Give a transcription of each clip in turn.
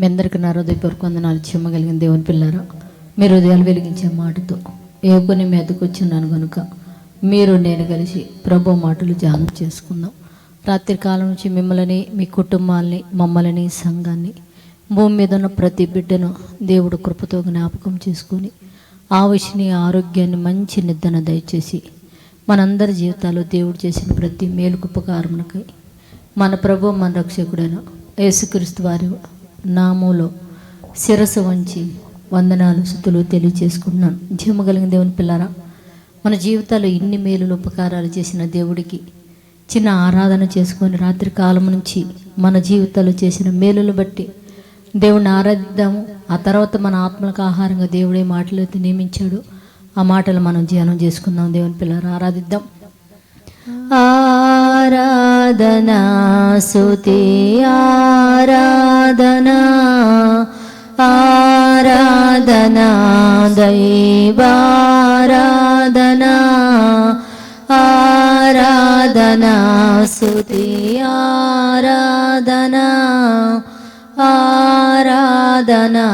మీ అందరికీ నా హృదయపూర్వక వందనాలు చెమ్మగలిగిన దేవుని పిల్లారా మీరు హృదయాలు వెలిగించే మాటతో ఏ పని మీదకు వచ్చినాను కనుక మీరు నేను కలిసి ప్రభు మాటలు ధ్యానం చేసుకుందాం. రాత్రి కాలం నుంచి మిమ్మల్ని మీ కుటుంబాల్ని మమ్మల్ని సంఘాన్ని భూమి మీద ఉన్న ప్రతి బిడ్డను దేవుడు కృపతో జ్ఞాపకం చేసుకొని ఆవిషని ఆరోగ్యాన్ని మంచి నిద్రన దయచేసి మనందరి జీవితాల్లో దేవుడు చేసిన ప్రతి మేలుకుపకారమునకై మన ప్రభు మన రక్షకుడైన యేసుక్రీస్తు వారి నామంలో శిరస్సు వంచి వందనాలు స్థుతులు తెలియజేసుకుంటున్నాను. జీవము కలిగిన దేవుని పిల్లారా మన జీవితాల్లో ఇన్ని మేలులు ఉపకారాలు చేసిన దేవుడికి చిన్న ఆరాధన చేసుకొని రాత్రి కాలం నుంచి మన జీవితాల్లో చేసిన మేలులు బట్టి దేవుణ్ణి ఆరాధిద్దాము. ఆ తర్వాత మన ఆత్మలకు ఆహారంగా దేవుడే మాటలు అయితే నియమించాడు. ఆ మాటలు మనం ధ్యానం చేసుకుందాం దేవుని పిల్లలు ఆరాధిద్దాం. ఆరాధనా సుతి ఆరాధనా ఆరాధనా దైవారాధనా ఆరాధనా సుతి ఆరాధనా ఆరాధనా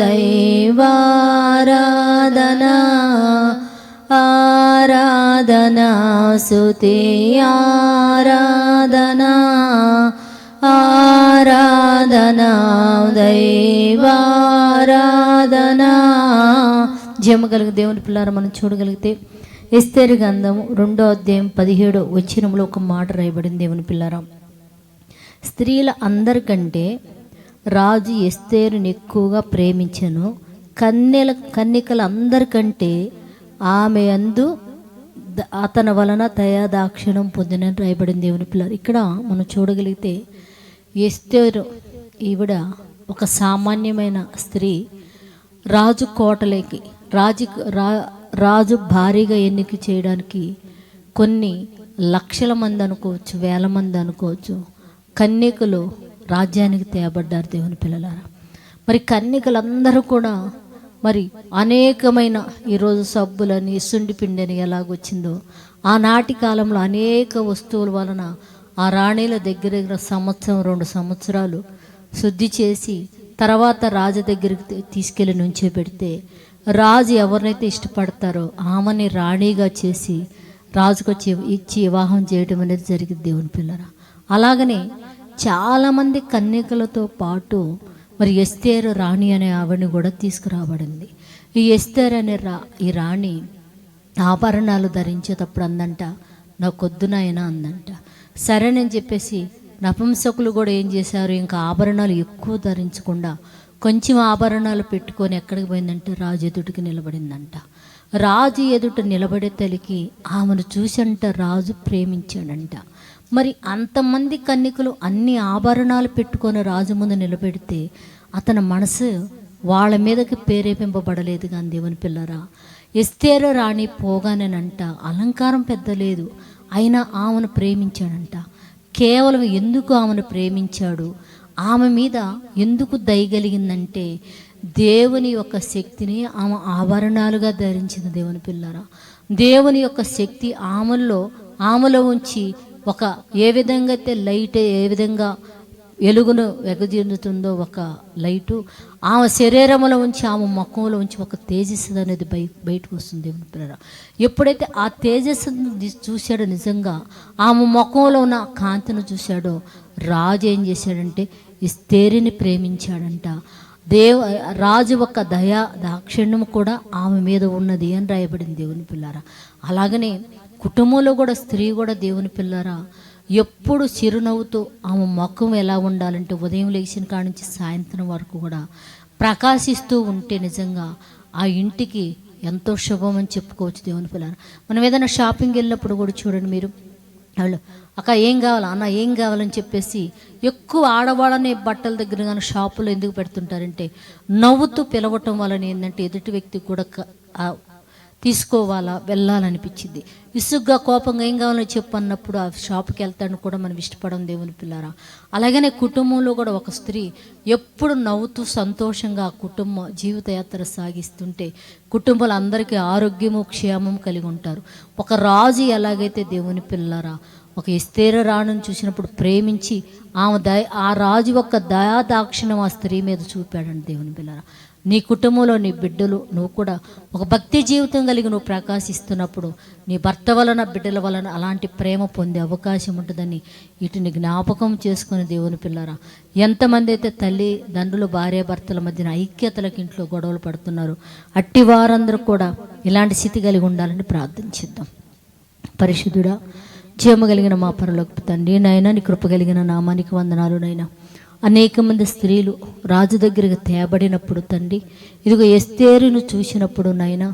దైవారాధనా ఆరాధనా సుతి ఆరాధనా ఆరాధనా దైవారాధనా. జమగలిగే దేవుని పిల్లారా మనం చూడగలిగితే ఎస్తేరు గంధం రెండో అధ్యాయం పదిహేడో వచ్చినములో ఒక మాట రాయబడింది దేవుని పిల్లారా. స్త్రీల అందరికంటే రాజు ఎస్తేరుని ఎక్కువగా ప్రేమించను. కన్యల కన్నికల అందరికంటే ఆమె అందు అతని వలన దయాదాక్షిణం పొందినని రాయబడిన దేవుని పిల్లలు. ఇక్కడ మనం చూడగలిగితే ఎస్తేరు ఈవిడ ఒక సామాన్యమైన స్త్రీ రాజు కోటలోకి రాజు రా రాజు భారీగా ఎన్నిక చేయడానికి కొన్ని లక్షల మంది అనుకోవచ్చు వేల మంది అనుకోవచ్చు కన్యకలు రాజ్యానికి తేబడ్డారు దేవుని పిల్లలారా. మరి కన్యకలందరూ కూడా మరి అనేకమైన ఈరోజు సబ్బులని సుండి పిండిని ఎలాగొచ్చిందో ఆనాటి కాలంలో అనేక వస్తువుల వలన ఆ రాణిల దగ్గర దగ్గర సంవత్సరం రెండు సంవత్సరాలు శుద్ధి చేసి తర్వాత రాజు దగ్గరికి తీసుకెళ్ళి నుంచో పెడితే రాజు ఎవరినైతే ఇష్టపడతారో ఆమెని రాణిగా చేసి రాజుకు వచ్చి ఇచ్చి వివాహం చేయడం అనేది జరిగింది దేవుని పిల్లరా. అలాగనే చాలామంది కన్యకలతో పాటు మరి ఎస్తేరు రాణి అనే ఆవిడని కూడా తీసుకురాబడింది. ఈ ఎస్తేర్ అనే రా ఈ రాణి ఆభరణాలు ధరించేటప్పుడు అందంట నా కొద్దునైనా అందంట. సరేనని చెప్పేసి నపుంసకులు కూడా ఏం చేశారు ఇంకా ఆభరణాలు ఎక్కువ ధరించకుండా కొంచెం ఆభరణాలు పెట్టుకొని ఎక్కడికి పోయిందంటే రాజు ఎదుటికి నిలబడిందంట. రాజు ఎదుట నిలబడే తలికి ఆమెను చూసంట రాజు ప్రేమించాడంట. మరి అంతమంది కన్నికలు అన్ని ఆభరణాలు పెట్టుకొని రాజు ముందు నిలబెడితే అతని మనసు వాళ్ళ మీదకి ప్రేరేపింపబడలేదు కానీ దేవుని పిల్లరా. ఎస్తేర రాణి పోగానేనంట అలంకారం పెద్ద లేదు అయినా ఆమెను ప్రేమించాడంట. కేవలం ఎందుకు ఆమెను ప్రేమించాడు? ఆమె మీద ఎందుకు దయగలిగిందంటే దేవుని యొక్క శక్తిని ఆమె ఆభరణాలుగా ధరించింది దేవుని పిల్లరా. దేవుని యొక్క శక్తి ఆమెలో ఆమెలో ఉంచి ఒక ఏ విధంగా అయితే లైట్ ఏ విధంగా వెలుగును వెగజెందుతుందో ఒక లైటు ఆమె శరీరంలో ఉంచి ఆమె ముఖంలో ఉంచి ఒక తేజస్సు అనేది బయ బయటకు వస్తుంది దేవుని పిల్లరా. ఎప్పుడైతే ఆ తేజస్సును చూశాడో నిజంగా ఆమె ముఖంలో ఉన్న కాంతిని చూశాడో రాజు ఏం చేశాడంటే ఇస్తేరిని ప్రేమించాడంట. దేవ రాజు యొక్క దయా దాక్షిణ్యం కూడా ఆమె మీద ఉన్నది అని రాయబడింది దేవుని పిల్లారా. అలాగనే కుటుంబంలో కూడా స్త్రీ కూడా దేవుని పిల్లారా ఎప్పుడు చిరునవ్వుతో ఆమె ముఖం ఎలా ఉండాలంటే ఉదయం లేచిన కాడ నుంచి సాయంత్రం వరకు కూడా ప్రకాశిస్తూ ఉంటే నిజంగా ఆ ఇంటికి ఎంతో శుభం అని చెప్పుకోవచ్చు దేవుని పిల్లారా. మనం ఏదైనా షాపింగ్ వెళ్ళినప్పుడు కూడా చూడండి మీరు. వాళ్ళు అక్క ఏం కావాలి? అన్న ఏం కావాలని చెప్పేసి ఎక్కువ ఆడవాళ్ళనే బట్టల దగ్గర కానీ షాపులో ఎందుకు పెడుతుంటారంటే నవ్వుతూ పిలవటం వలన ఏంటంటే ఎదుటి వ్యక్తి కూడా క- తీసుకోవాలా? వెళ్ళాలనిపించింది. విసుగ్గా కోపంగా ఏం కావాలో చెప్పు అన్నప్పుడు ఆ షాప్కి వెళ్తాను కూడా మనం ఇష్టపడం దేవుని పిల్లారా. అలాగనే కుటుంబంలో కూడా ఒక స్త్రీ ఎప్పుడు నవ్వుతూ సంతోషంగా ఆ కుటుంబ జీవితయాత్ర సాగిస్తుంటే కుటుంబాలు అందరికీ ఆరోగ్యము క్షేమము కలిగి ఉంటారు. ఒక రాజు ఎలాగైతే దేవుని పిల్లారా ఒక ఎస్తేర రాణుని చూసినప్పుడు ప్రేమించి ఆమె దయ ఆ రాజు యొక్క దయాదాక్షిణం ఆ స్త్రీ మీద చూపాడండి దేవుని పిల్లరా. నీ కుటుంబంలో నీ బిడ్డలు నువ్వు కూడా ఒక భక్తి జీవితం కలిగి నువ్వు ప్రకాశిస్తున్నప్పుడు నీ భర్త వలన బిడ్డల వలన అలాంటి ప్రేమ పొందే అవకాశం ఉంటుందని వీటిని జ్ఞాపకం చేసుకుని దేవుని పిల్లరా. ఎంతమంది అయితే తల్లి తండ్రులు భార్య భర్తల మధ్యన ఐక్యతలకు ఇంట్లో గొడవలు పడుతున్నారు అట్టి వారందరూ కూడా ఇలాంటి స్థితి కలిగి ఉండాలని ప్రార్థించిద్దాం. పరిశుద్ధుడా జీవము కలిగిన మా పరలోకి తండ్రి నాయన నీ కృప కలిగిన నామానికి వందనాలు నాయన. అనేక మంది స్త్రీలు రాజు దగ్గరికి తేబడినప్పుడు తండ్రి ఇదిగో ఎస్తేరును చూసినప్పుడు నాయన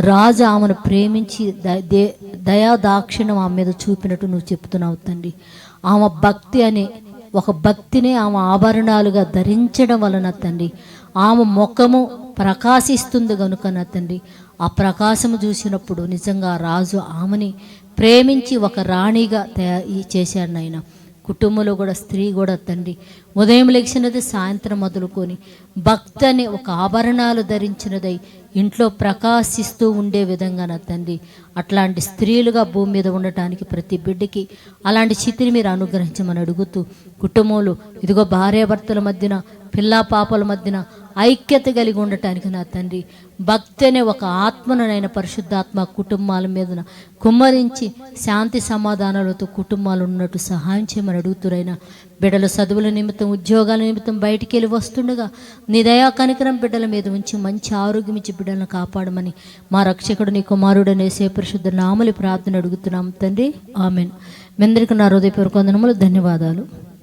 రాజు ఆమెను ప్రేమించి ద- దే దయా దాక్షిణం ఆమె మీద చూపినట్టు నువ్వు చెప్తున్నావు తండ్రి. ఆమె భక్తి అనే ఒక భక్తిని ఆమె ఆభరణాలుగా ధరించడం వలన తండ్రి ఆమె ముఖము ప్రకాశిస్తుంది కనుక నా తండ్రి. ఆ ప్రకాశము చూసినప్పుడు నిజంగా రాజు ఆమెని ప్రేమించి ఒక రాణిగా తయారు చేశాడు నాయన. కుటుంబంలో కూడా స్త్రీ కూడా తండ్రి. ఉదయం లేచినది సాయంత్రం మొదలుకొని భక్తని అనే ఒక ఆభరణాలు ధరించినదై ఇంట్లో ప్రకాశిస్తూ ఉండే విధంగా నా తండ్రి. అట్లాంటి స్త్రీలుగా భూమి మీద ఉండటానికి ప్రతి బిడ్డకి అలాంటి చితిని మీరు అనుగ్రహించమని అడుగుతూ కుటుంబంలో ఇదిగో భార్యాభర్తల మధ్యన పిల్లా పాపల మధ్యన ఐక్యత కలిగి ఉండటానికి నా తండ్రి భక్తి అనే ఒక ఆత్మనైన పరిశుద్ధాత్మ కుటుంబాల మీద కుమ్మరించి శాంతి సమాధానాలతో కుటుంబాలు ఉన్నట్టు సహాయం చేయమని అడుగుతురైనా బిడ్డల చదువుల నిమిత్తం ఉద్యోగాల నిమిత్తం బయటికి వెళ్ళి వస్తుండగా నీ దయా కనికరం బిడ్డల మీద ఉంచి మంచి ఆరోగ్యం ఇచ్చి బిడ్డలను కాపాడమని మా రక్షకుడు నీ కుమారుడు అనేసే పరిశుద్ధ నామలి ప్రార్థన అడుగుతున్నాం తండ్రి. ఆమెన్. మీ అందరికీ నా హృదయపూర్వక వందనములు ధన్యవాదాలు.